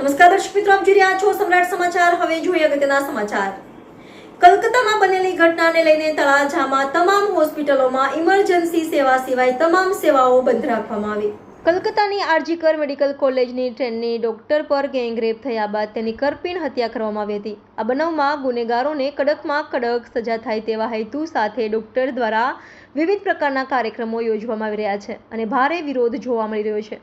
નમસ્કાર દર્શક મિત્રો, આપ જોઈ રહ્યા છો સમ્રાટ સમાચાર. હવે જોઈએ અગત્યના સમાચાર. કલકત્તામાં બનેલી ઘટનાને લઈને તળાજામાં તમામ હોસ્પિટલોમાં ઇમરજન્સી સેવા સિવાય તમામ સેવાઓ બંધ રાખવામાં આવી. કલકત્તાની આરજીકર મેડિકલ કોલેજની ટ્રેનની ડોક્ટર પર ગેંગરેપ થયા બાદ તેની કરપીણ હત્યા કરવામાં આવી હતી. આ બનાવમાં ગુનેગારોને કડકમાં કડક સજા થાય તેવા હેતુ સાથે ડોક્ટર દ્વારા વિવિધ પ્રકારના કાર્યક્રમો યોજવામાં આવી રહ્યા છે અને ભારે વિરોધ જોવા મળી રહ્યો છે.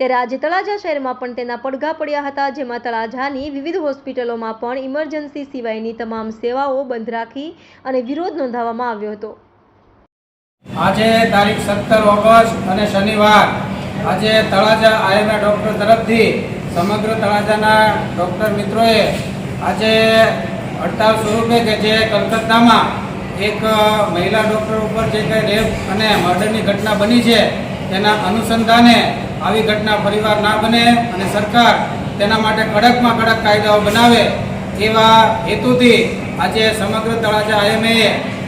ત્યારે આજે તળાજા શહેરમાં પણ તેના પડઘા પડ્યા હતા, જેમાં તળાજાની વિવિધ હોસ્પિટલોમાં પણ ઇમરજન્સી સિવાયની તમામ સેવાઓ બંધ રાખી અને વિરોધ નોંધાવવામાં આવ્યો હતો. આજે તારીખ સત્તર ઓગસ્ટ અને શનિવાર આજે તળાજા આઈએમએ ડૉક્ટર તરફથી સમગ્ર તળાજાના ડૉક્ટર મિત્રોએ આજે હડતાળ સ્વરૂપે કે જે કલકત્તામાં એક મહિલા ડૉક્ટર ઉપર જે કંઈ રેપ અને મર્ડરની ઘટના બની છે, તેના અનુસંધાને આવી ઘટના ફરીવાર ના બને અને સરકાર તેના માટે કડકમાં કડક કાયદાઓ બનાવે એવા હેતુથી આજે સમગ્ર તળાજા આઈએમએ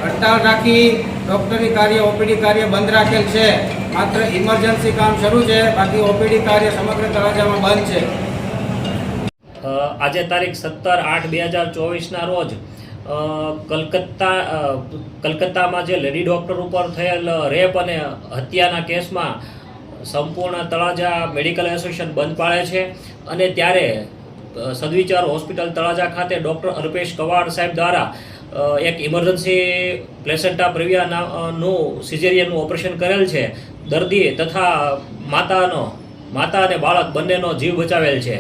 હડતાળ રાખી ડૉક્ટરી કાર્ય, ઓપીડી કાર્ય બંધ રાખેલ છે. માત્ર ઇમરજન્સી કામ શરૂ છે, બાકી ઓપીડી કાર્ય સમગ્ર તળાજામાં બંધ છે. આજે તારીખ સત્તર આઠ બે હજાર ચોવીસના રોજ કલકત્તા કલકત્તામાં જે લેડી ડૉક્ટર ઉપર થયેલ રેપ અને હત્યાના કેસમાં સંપૂર્ણ તળાજા મેડિકલ એસોસિએશન બંધ પાડે છે અને ત્યારે સદવિચાર હોસ્પિટલ તળાજા ખાતે ડૉક્ટર અલ્પેશ કવાડ સાહેબ દ્વારા એક ઇમરજન્સી પ્લેસેન્ટા પ્રિવિયા નામનું સિઝેરિયનનું ઓપરેશન કરેલ છે. દર્દી તથા માતાનો, માતા અને બાળક બંનેનો જીવ બચાવેલ છે.